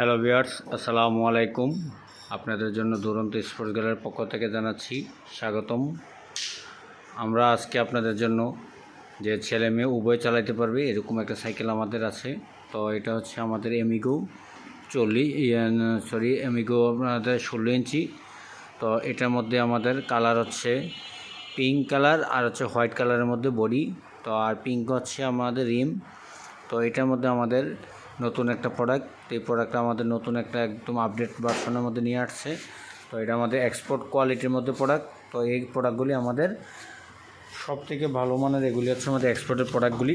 Hello viewers আসসালামু আলাইকুম আপনাদের জন্য দুরন্ত স্পোর্টস গ্যালারির পক্ষ থেকে জানাচ্ছি স্বাগতম। আমরা আজকে আপনাদের জন্য যে ছেলে মেয়ে উভয় চালাতে পারবে, এরকম একটা সাইকেল আমাদের আছে। তো এটা হচ্ছে আমাদের এমিগো চল্লিশ সরি এমিগো আপনাদের ষোলো ইঞ্চি। তো এটার মধ্যে আমাদের কালার হচ্ছে পিঙ্ক কালার আর হচ্ছে হোয়াইট কালারের মধ্যে বডি। তো আর পিঙ্ক হচ্ছে আমাদের রিম। তো এটার মধ্যে আমাদের নতুন একটা প্রোডাক্ট এই প্রোডাক্টটা আমাদের নতুন একটা একদম আপডেট ভার্সনের মধ্যে নিয়ে আসছে। তো এটা আমাদের এক্সপোর্ট কোয়ালিটির মধ্যে প্রোডাক্ট তো এই প্রোডাক্টগুলি আমাদের সব থেকে ভালো মানের এগুলি হচ্ছে আমাদের এক্সপোর্টের প্রোডাক্টগুলি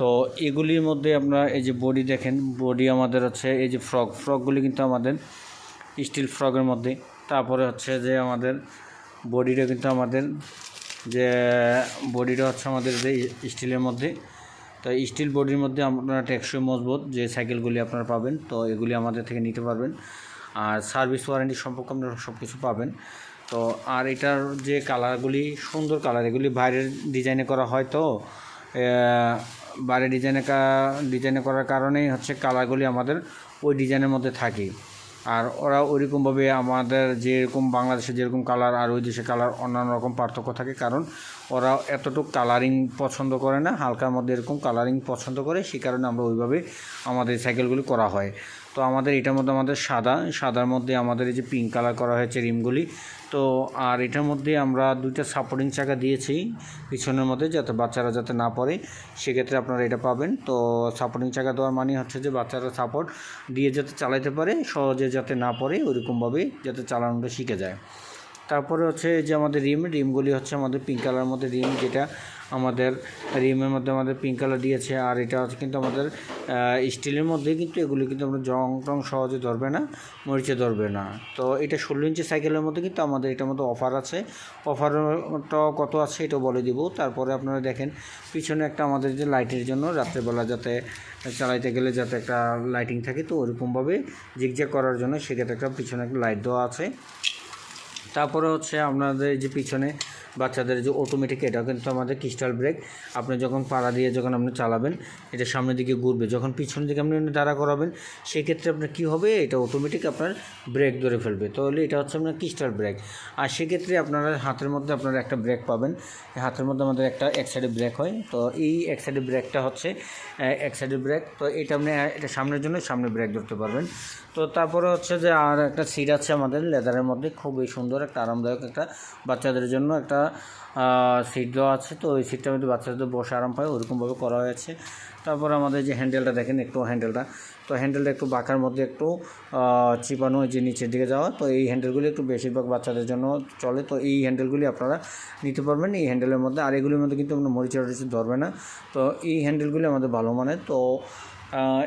তো এগুলির মধ্যে আপনারা এই যে বডি দেখেন বডি আমাদের হচ্ছে এই যে ফ্রক ফ্রকগুলি কিন্তু আমাদের স্টিল ফ্রকের মধ্যে। তারপরে হচ্ছে যে আমাদের বডিটা কিন্তু আমাদের যে বডিটা হচ্ছে আমাদের যে স্টিলের মধ্যে। তো স্টিল বডির মধ্যে আপনারা টেকসই মজবুত যে সাইকেলগুলি আপনারা পাবেন তো এগুলি আমাদের থেকে নিতে পারবেন। আর সার্ভিস ওয়ারেন্টি সম্পর্কে আপনারা সব কিছু পাবেন। তো আর এটার যে কালারগুলি সুন্দর কালার এগুলি বাইরের ডিজাইনে করা হয় তো আহ, বাইরে ডিজাইনে ডিজাইনে করার কারণেই হচ্ছে কালারগুলি আমাদের ওই ডিজাইনের মধ্যে থাকে। আর ওরা ওইরকমভাবে আমাদের যেরকম বাংলাদেশে যেরকম কালার আর ওই দেশে কালার অন্যান্য রকম পার্থক্য থাকে, কারণ ওরা এতটুকু কালারিং পছন্দ করে না, হালকার মধ্যে এরকম কালারিং পছন্দ করে, সেই কারণে আমরা ওইভাবে আমাদের সাইকেলগুলি করা হয়। তো আমাদের এটার মধ্যে আমাদের সাদা, সাদার মধ্যে আমাদের এই যে পিঙ্ক কালার করা হয়েছে রিমগুলি, তো আর এটার মধ্যে আমরা দুইটা সাপোর্টিং চাকা দিয়েছি পিছনের মধ্যে যাতে বাচ্চারা যাতে না পড়ে, সেক্ষেত্রে আপনারা এটা পাবেন। তো সাপোর্টিং চাকা দেওয়ার মানে হচ্ছে যে বাচ্চারা সাপোর্ট দিয়ে যাতে চালাইতে পারে, সহজে যাতে না পড়ে, ওইরকমভাবে যাতে চালানোটা শিখে যায়। তারপরে হচ্ছে এই যে আমাদের রিম, রিমগুলি হচ্ছে আমাদের পিঙ্ক কালার মধ্যে রিম, যেটা আমাদের রিমের মধ্যে আমাদের পিঙ্ক কালার দিয়েছে, আর এটা হচ্ছে কিন্তু আমাদের স্টিলের মধ্যে কিন্তু এগুলি কিন্তু আমরা জং টং সহজে ধরবে না, মরিচে ধরবে না। তো এটা ষোলো ইঞ্চি সাইকেলের মধ্যে কিন্তু আমাদের এটার মধ্যে অফার আছে। অফারটা কত আছে এটাও বলে দিব। তারপরে আপনারা দেখেন, পিছনে একটা আমাদের যে লাইটের জন্য রাত্রেবেলা যাতে চালাইতে গেলে যাতে একটা লাইটিং থাকে, তো ওরকমভাবে জিগজ্যাগ করার জন্য সেক্ষেত্রে একটা পিছনে একটা লাইট দেওয়া আছে। তারপরে হচ্ছে আপনাদের যে পিছনে বাচ্চাদের যে অটোমেটিক এটা কিন্তু আমাদের ক্রিস্টাল ব্রেক আপনি যখন পাড়া দিয়ে যখন আপনি চালাবেন, এটা সামনের দিকে ঘুরবে। যখন পিছনের দিকে আপনি দাঁড়া করাবেন, সেক্ষেত্রে আপনার কী হবে? এটা অটোমেটিক আপনার ব্রেক ধরে ফেলবে। তাহলে এটা হচ্ছে আপনার ক্রিস্টাল ব্রেক আর সেক্ষেত্রে আপনারা হাতের মধ্যে আপনারা একটা ব্রেক পাবেন। হাতের মধ্যে আমাদের একটা এক সাইডে ব্রেক হয়। তো এই এক সাইডে ব্রেকটা হচ্ছে এক সাইডে ব্রেক তো এটা আপনি এটা সামনের জন্য সামনে ব্রেক ধরতে পারবেন। তো তারপরে হচ্ছে যে আর একটা সিট আছে আমাদের লেদারের মধ্যে। খুবই সুন্দর একটা আরামদায়ক, একটা বাচ্চাদের জন্য একটা সিট দেওয়া আছে। তো ওই সিটটার মধ্যে বাচ্চাদের বসে আরাম পায়, ওরকমভাবে করা হয়েছে। তারপর আমাদের যে হ্যান্ডেলটা দেখেন, একটু হ্যান্ডেলটা তো হ্যান্ডেলটা একটু বাঁকার মধ্যে একটু চিপানো যে নিচের দিকে যাওয়া। তো এই হ্যান্ডেলগুলি একটু বেশিরভাগ বাচ্চাদের জন্য চলে। তো এই হ্যান্ডেলগুলি আপনারা নিতে পারবেন এই হ্যান্ডেলের মধ্যে। আর এগুলির মধ্যে কিন্তু আপনার মরিচা ধরবে না। তো এই হ্যান্ডেলগুলি আমাদের ভালো মানের। তো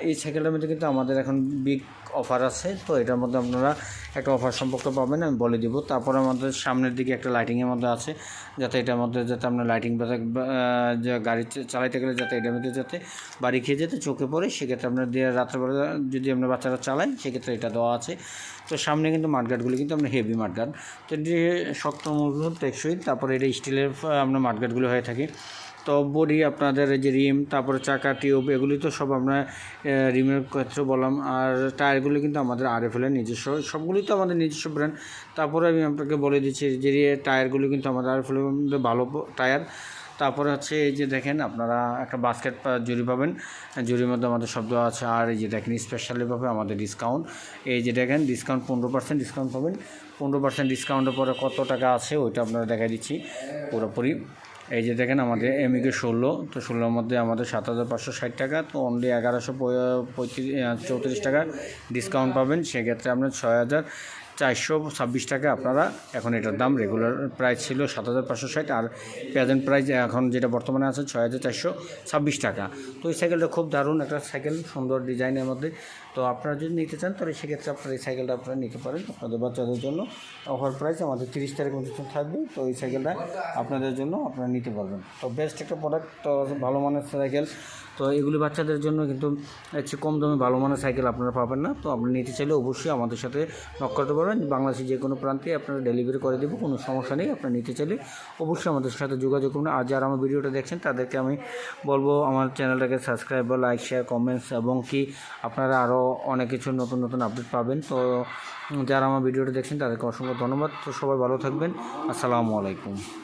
এই সাইকেলটার মধ্যে কিন্তু আমাদের এখন বিগ অফার আছে, তো এটার মধ্যে আপনারা একটা অফার সম্পর্কে পাবেন, আমি বলে দিব। তারপর আমাদের সামনের দিকে একটা লাইটিংয়ের মধ্যে আছে, যাতে এটার মধ্যে যাতে আপনার লাইটিং যে গাড়ি চালাইতে গেলে যাতে এটার মধ্যে যাতে বাড়ি খেয়ে যেতে চোখে পড়ে, সেক্ষেত্রে আপনার দিয়ে, রাত্রেবেলা যদি আপনার বাচ্চারা চালায় সেক্ষেত্রে এটা দেওয়া আছে। তো সামনে কিন্তু মাঠগাটগুলি কিন্তু আপনার হেভি মাঠগাট তো এটি শক্ত মজবুত টেকসই, তারপরে এটা স্টিলের আপনার মাঠগাটগুলো হয়ে থাকে। তো বডি আপনাদের যে রিম, তারপরে চাকা, টিউব, এগুলি তো সব আমরা রিমের ক্ষেত্রে বললাম। আর টায়ারগুলি কিন্তু আমাদের আর এফ নিজস্ব, সবগুলি তো আমাদের নিজস্ব ব্র্যান্ড তারপরে আমি আপনাকে বলে দিচ্ছি যে টায়ারগুলি কিন্তু আমাদের আর এফ মধ্যে ভালো টায়ার। তারপরে হচ্ছে এই যে দেখেন, আপনারা একটা বাস্কেট জুড়ি পাবেন। জুড়ির মধ্যে আমাদের শব্দ আছে। আর এই যে দেখেন স্পেশালিভাবে আমাদের ডিসকাউন্ট এই যে দেখেন ডিসকাউন্ট পনেরো পার্সেন্ট ডিসকাউন্ট পাবেন। পনেরো পার্সেন্ট ডিসকাউন্টের পরে কত টাকা আছে, ওইটা আপনারা দেখা দিচ্ছি। পুরোপুরি। এই যে দেখেন আমাদের এমিকে ষোলো, তো ষোলোর মধ্যে আমাদের সাত হাজার পাঁচশো ষাট টাকা, তো অনলি এগারোশো পঁয়ত্রিশ, চৌত্রিশ টাকা ডিসকাউন্ট পাবেন। সেক্ষেত্রে আপনার ছয় হাজার চারশো ছাব্বিশ টাকা আপনারা এখন এটার দাম রেগুলার প্রাইস ছিল সাত হাজার পাঁচশো ষাট আর প্রেজেন্ট প্রাইস এখন যেটা বর্তমানে আছে ছয় হাজার চারশো ছাব্বিশ টাকা। তো এই সাইকেলটা খুব দারুণ একটা সাইকেল সুন্দর ডিজাইনের মধ্যে। তো আপনারা যদি নিতে চান, তাহলে সেক্ষেত্রে আপনারা এই সাইকেলটা আপনারা নিতে পারেন আপনাদের বাচ্চাদের জন্য। অফার প্রাইস আমাদের তিরিশ তারিখ পর্যন্ত থাকবে, তো এই সাইকেলটা আপনাদের জন্য আপনারা নিতে পারবেন। তো বেস্ট একটা প্রোডাক্ট তো ভালো মানের সাইকেল তো এগুলি বাচ্চাদের জন্য কিন্তু চেয়ে কম দামে ভালো মানের সাইকেল আপনারা পাবেন না। তো আপনি নিতে চাইলে অবশ্যই আমাদের সাথে নক করতে পারবেন বাংলাদেশের যে কোনো প্রান্তে আপনারা ডেলিভারি করে দেবো, কোনো সমস্যা নেই, আপনারা নিতে চাইলে অবশ্যই আমাদের সাথে যোগাযোগ করুন। আর যারা আমার ভিডিওটা দেখছেন, তাদেরকে আমি বলব আমার চ্যানেলটাকে সাবস্ক্রাইব বা লাইক শেয়ার কমেন্টস এবং কি আপনারা আরও অনেক কিছু নতুন নতুন আপডেট পাবেন। তো, যারা আমার ভিডিওটা দেখছেন, তাদেরকে অসংখ্য ধন্যবাদ। তো সবাই ভালো থাকবেন। আসসালামু আলাইকুম।